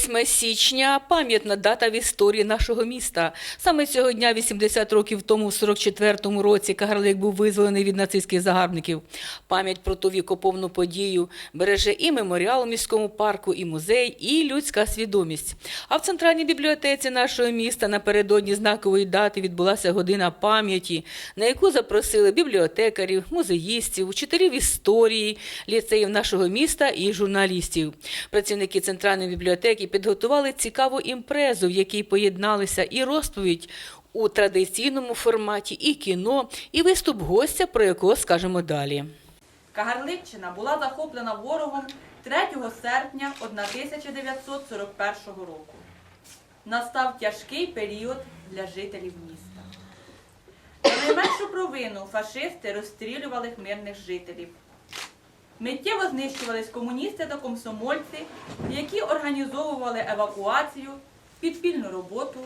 8 січня пам'ятна дата в історії нашого міста. Саме цього дня, 80 років тому, в 44-му році, Кагарлик був визволений від нацистських загарбників. Пам'ять про ту вікоповну подію береже і меморіал у міському парку, і музей, і людська свідомість. А в центральній бібліотеці нашого міста напередодні знакової дати відбулася година пам'яті, на яку запросили бібліотекарів, музеїстів, учителів історії, ліцеїв нашого міста і журналістів. Працівники центральної бібліотеки підготували цікаву імпрезу, в якій поєдналися і розповідь у традиційному форматі, і кіно, і виступ гостя, про якого скажемо далі. Кагарличчина була захоплена ворогом 3 серпня 1941 року. Настав тяжкий період для жителів міста. За найменшу провину фашисти розстрілювали мирних жителів. Миттєво знищувались комуністи та комсомольці, які організовували евакуацію, підпільну роботу,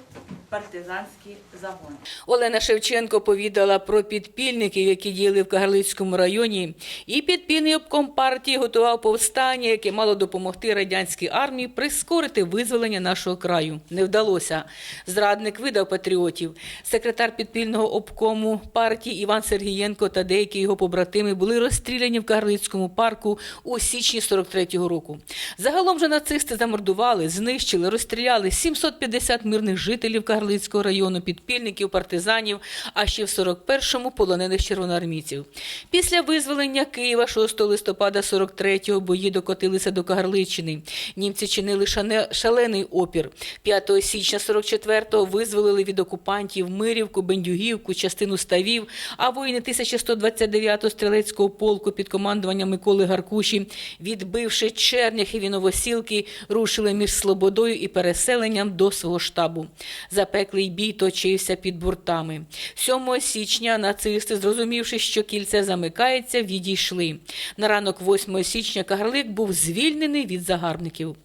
партизанські загони. Олена Шевченко повідала про підпільників, які діяли в Кагарлицькому районі, і підпільний обком партії готував повстання, яке мало допомогти радянській армії прискорити визволення нашого краю. Не вдалося. Зрадник видав патріотів. Секретар підпільного обкому партії Іван Сергієнко та деякі його побратими були розстріляні в Кагарлицькому парку у січні 43-го року. Загалом же нацисти замордували, знищили, розстріляли 750 мирних жителів Кагарлицького району, підпільників, партизанів, а ще в 41-му полонених червоноармійців. Після визволення Києва 6 листопада 43-го бої докотилися до Кагарличчини. Німці чинили шалений опір. 5 січня 44-го визволили від окупантів Мирівку, Бендюгівку, частину ставів, а воїни 1129-го стрілецького полку під командуванням Миколи Гаркуші, відбивши Черняхів і Новосілки, рушили між Слободою і переселенням до свого штабу. Запеклий бій точився під буртами. 7 січня нацисти, зрозумівши, що кільце замикається, відійшли. На ранок 8 січня Кагарлик був звільнений від загарбників.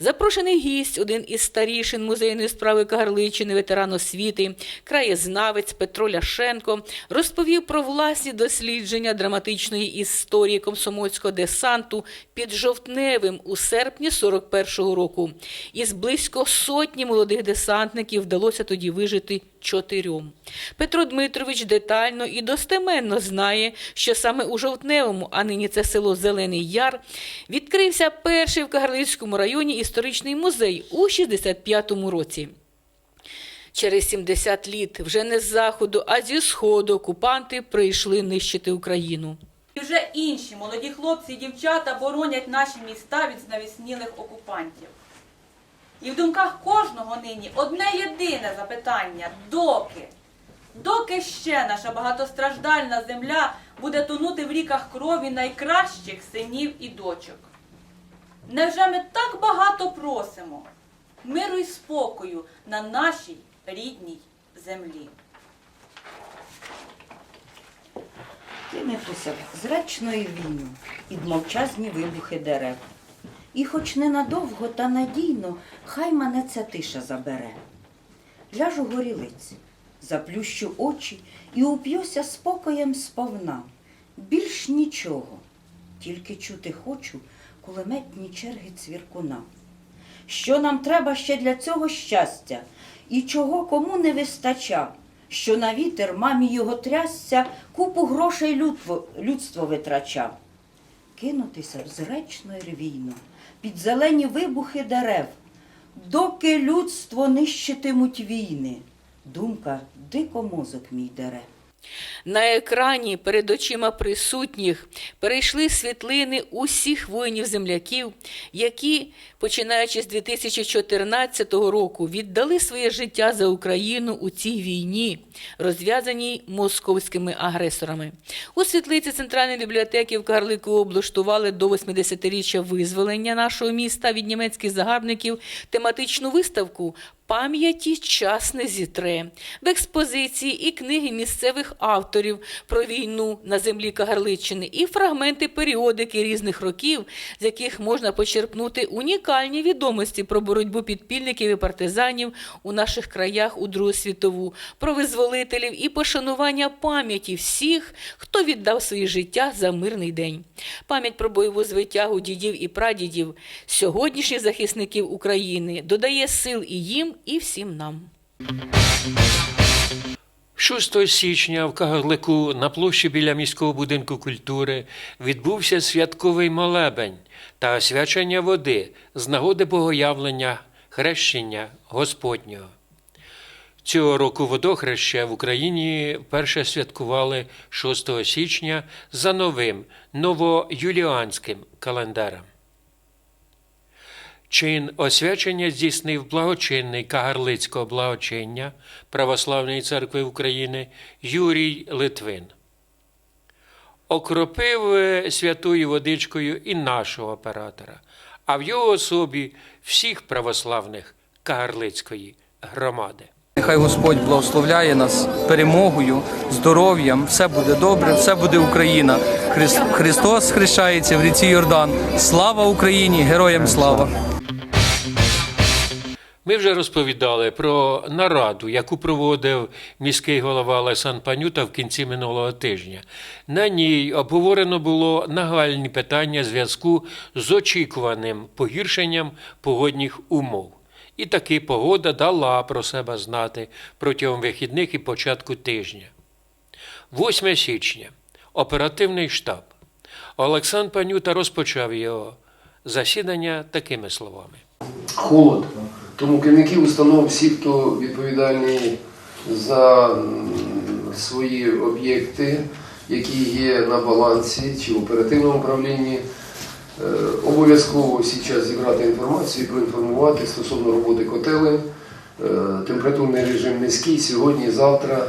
Запрошений гість, один із старішин музейної справи Кагарличини, ветеран освіти, краєзнавець Петро Ляшенко, розповів про власні дослідження драматичної історії комсомольського десанту під Жовтневим у серпні 41-го року. Із близько сотні молодих десантників вдалося тоді вижити чотирьом. Петро Дмитрович детально і достеменно знає, що саме у Жовтневому, а нині це село Зелений Яр, відкрився перший в Кагарлицькому районі історичний музей у 65-му році. Через 70 літ вже не з заходу, а зі сходу окупанти прийшли нищити Україну. І вже інші молоді хлопці і дівчата боронять наші міста від знавіснілих окупантів. І в думках кожного нині одне єдине запитання доки? Доки ще наша багатостраждальна земля буде тонути в ріках крові найкращих синів і дочок? Невже ми так багато просимо миру і спокою на нашій рідній землі? Кинетуся в зречної війну під мовчазні вибухи дерев. І хоч ненадовго та надійно, хай мене ця тиша забере. Ляжу горілиць, заплющу очі і уп'юся спокоєм сповна. Більш нічого, тільки чути хочу кулеметні черги цвіркуна. Що нам треба ще для цього щастя, і чого кому не вистача, що на вітер мамі його трясся, купу грошей людство, людство витрача. Кинутися в зречну рвійну, під зелені вибухи дерев, доки людство нищитимуть війни, думка дико мозок мій дере. На екрані перед очима присутніх перейшли світлини усіх воїнів-земляків, які, починаючи з 2014 року, віддали своє життя за Україну у цій війні, розв'язаній московськими агресорами. У світлиці Центральної бібліотеки в Карлику облаштували до 80-річчя визволення нашого міста від німецьких загарбників тематичну виставку Пам'яті час не зітре. В експозиції і книги місцевих авторів про війну на землі Кагарличчини, і фрагменти періодики різних років, з яких можна почерпнути унікальні відомості про боротьбу підпільників і партизанів у наших краях у Другу світову, про визволителів і пошанування пам'яті всіх, хто віддав своє життя за мирний день. Пам'ять про бойову звитягу дідів і прадідів сьогоднішніх захисників України додає сил і їм, і всім нам. 6 січня в Кагарлику на площі біля міського будинку культури відбувся святковий молебень та освячення води з нагоди богоявлення хрещення Господнього. Цього року водохреща в Україні вперше святкували 6 січня за новим новоюліанським календарем. Чин освячення здійснив благочинний Кагарлицького благочиння Православної церкви України Юрій Литвин. Окропив е, святою водичкою і нашого оператора, а в його особі всіх православних Кагарлицької громади. Нехай Господь благословляє нас перемогою, здоров'ям, все буде добре, все буде Україна. Хрис- Христос хрещається в ріці Йордан. Слава Україні! Героям слава! Ми вже розповідали про нараду, яку проводив міський голова Олександр Панюта в кінці минулого тижня. На ній обговорено було нагальні питання зв'язку з очікуваним погіршенням погодних умов. І таки погода дала про себе знати протягом вихідних і початку тижня. 8 січня. Оперативний штаб. Олександр Панюта розпочав його засідання такими словами. холод. Тому керівники установ, всі, хто відповідальні за свої об'єкти, які є на балансі чи в оперативному управлінні, обов'язково всі час зібрати інформацію проінформувати стосовно роботи котелень. Е, Температурний режим низький сьогодні, завтра.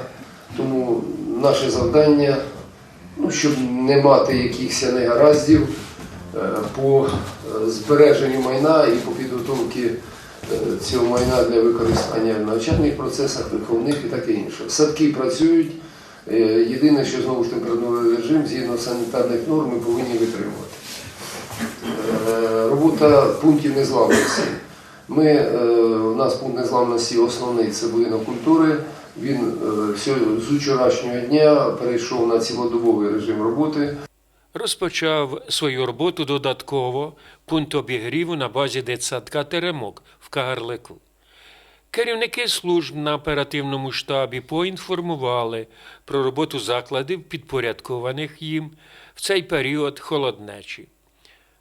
Тому наше завдання, ну, щоб не мати якихось негараздів, е, по е, збереженню майна і по підготовці е, цього майна для використання в навчальних процесах, виховних і таке інше. Садки працюють. Е, Єдине, що знову ж температурний режим згідно санітарних норм ми повинні витримувати. Робота пунктів незламності. Ми, е, у нас пункт незламності основний це будинок культури. Він е, з вчорашнього дня перейшов на цілодобовий режим роботи. Розпочав свою роботу додатково пункт обігріву на базі дитсадка Теремок в Кагарлику. Керівники служб на оперативному штабі поінформували про роботу закладів, підпорядкованих їм в цей період холоднечі.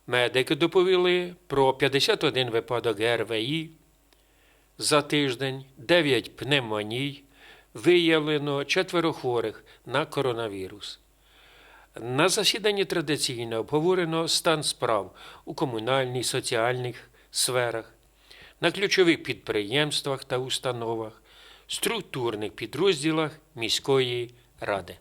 Медики доповіли про 51 випадок ГРВІ за тиждень, 9 пневмоній, виявлено четверо хворих на коронавірус. На засіданні традиційно обговорено стан справ у комунальній, соціальних сферах, на ключових підприємствах та установах, структурних підрозділах міської ради.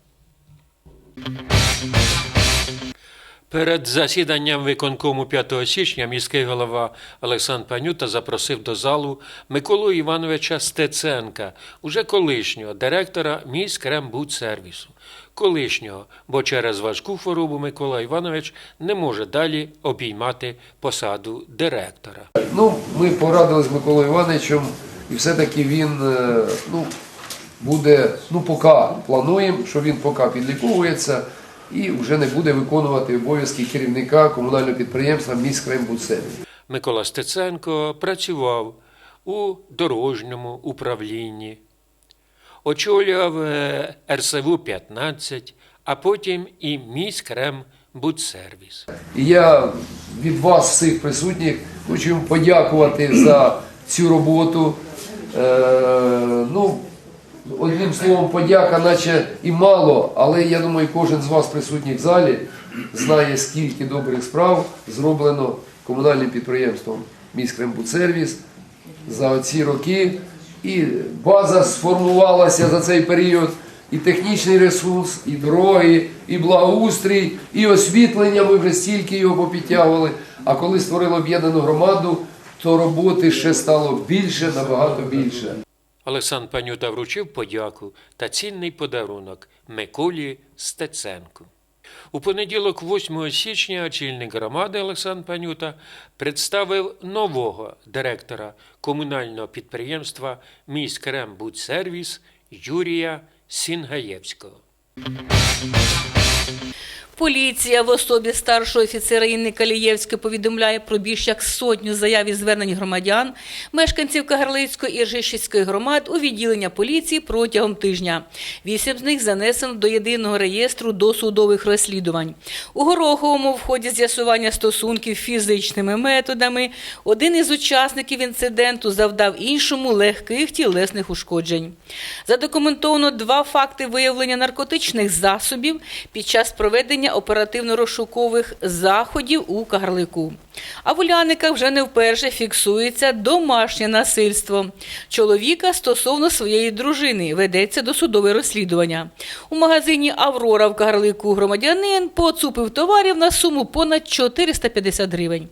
Перед засіданням виконкому 5 січня міський голова Олександр Панюта запросив до залу Миколу Івановича Стеценка, уже колишнього директора міськрембудсервісу. Колишнього, бо через важку хворобу Микола Іванович не може далі обіймати посаду директора. Ну, ми порадили з Миколою Івановичем, і все-таки він е, ну, буде, ну поки плануємо, що він поки підліковується і вже не буде виконувати обов'язки керівника комунального підприємства «Міськрембудсервіс». Микола Стеценко працював у дорожньому управлінні, очолював е, РСВУ 15, а потім і міськрембудсервіс. І я від вас, всіх присутніх, хочу подякувати за цю роботу. Е, ну, одним словом, подяка, наче і мало, але я думаю, кожен з вас присутніх в залі знає, скільки добрих справ зроблено комунальним підприємством «Міськрембудсервіс» за ці роки. І база сформувалася за цей період, і технічний ресурс, і дороги, і благоустрій, і освітлення. Ми вже стільки його попідтягували. А коли створили об'єднану громаду, то роботи ще стало більше, набагато більше. Олександр Панюта вручив подяку та цінний подарунок Миколі Стеценку. У понеділок, 8 січня, очільник громади Олександр Панюта представив нового директора комунального підприємства «Міськрембудсервіс» Юрія Сінгаєвського. Поліція в особі старшого офіцера Інни Калієвської повідомляє про більш як сотню заяв і звернень громадян, мешканців Кагарлицької і Ржищівської громад у відділення поліції протягом тижня. Вісім з них занесено до єдиного реєстру досудових розслідувань. У Гороховому в ході з'ясування стосунків фізичними методами один із учасників інциденту завдав іншому легких тілесних ушкоджень. Задокументовано два факти виявлення наркотичних засобів під час проведення оперативно-розшукових заходів у Кагарлику. А в Уляниках вже не вперше фіксується домашнє насильство. Чоловіка стосовно своєї дружини ведеться досудове розслідування. У магазині Аврора в Кагарлику громадянин поцупив товарів на суму понад 450 гривень.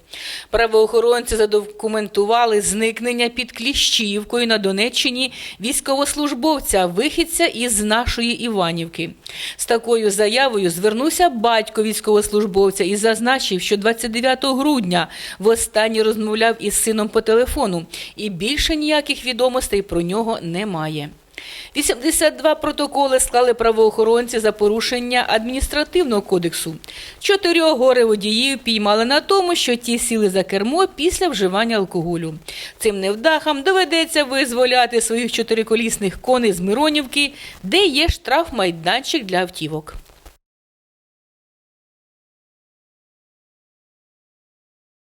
Правоохоронці задокументували зникнення під Кліщівкою на Донеччині військовослужбовця, вихідця із нашої Іванівки. З такою заявою звернувся батько військовослужбовця і зазначив, що 29 грудня востаннє розмовляв із сином по телефону, і більше ніяких відомостей про нього немає. 82 протоколи склали правоохоронці за порушення адміністративного кодексу. Чотирьох горе-водіїв піймали на тому, що ті сіли за кермо після вживання алкоголю. Цим невдахам доведеться визволяти своїх чотириколісних коней з Миронівки, де є штраф-майданчик для автівок.